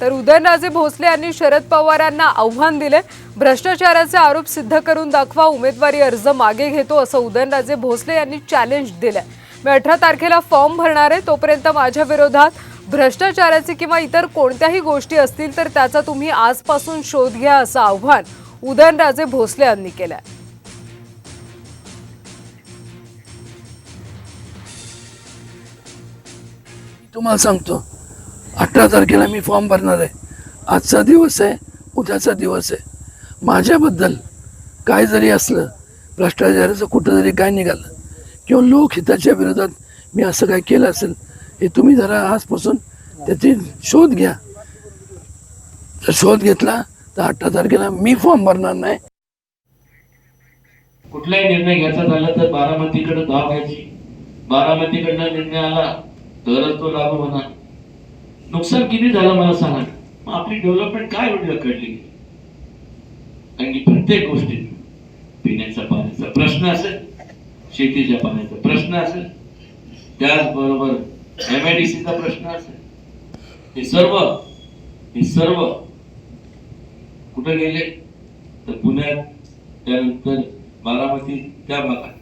तर उदयनराजे भोसले यांनी शरद पवारांना आव्हान दिले. भ्रष्टाचाराचे आरोप सिद्ध करून दाखवा उमेदवारी अर्ज मागे घेतो असं उदयनराजे भोसले यांनी चॅलेंज दिलंय. मी अठरा तारखेला फॉर्म भरणार आहे तोपर्यंत माझ्या विरोधात भ्रष्टाचाराचे किंवा इतर कोणत्याही गोष्टी असतील तर त्याचा तुम्ही आजपासून शोध घ्या असं आव्हान उदयनराजे भोसले यांनी केलं तुम्हाला सांगतो अठरा तारखेला मी फॉर्म भरणार आहे. आजचा दिवस आहे उद्याचा दिवस आहे. माझ्याबद्दल काय जरी असलं भ्रष्टाचाराचं कुठं जरी काय निघालं किंवा लोकहिताच्या विरोधात मी असं काय केलं असेल हे तुम्ही जरा आजपासून त्याची शोध घ्या. जर शोध घेतला तर अठरा तारखेला मी फॉर्म भरणार नाही. कुठलाही निर्णय घ्यायचा झाला तर बारामतीकडे धाव घ्यायची. बारामतीकडनं निर्णय आला तरच तो लागू होणार. नुकसान किती झालं मला सांगा मग आपली डेव्हलपमेंट काय एवढी कळली कारण की प्रत्येक गोष्टीत पिण्याचा पाण्याचा प्रश्न असेल शेतीच्या पाण्याचा प्रश्न असेल त्याचबरोबर एम आय डी सीचा प्रश्न असेल हे सर्व हे सर्व कुठे गेले? तर पुण्यात त्यानंतर बारामती त्या भागात.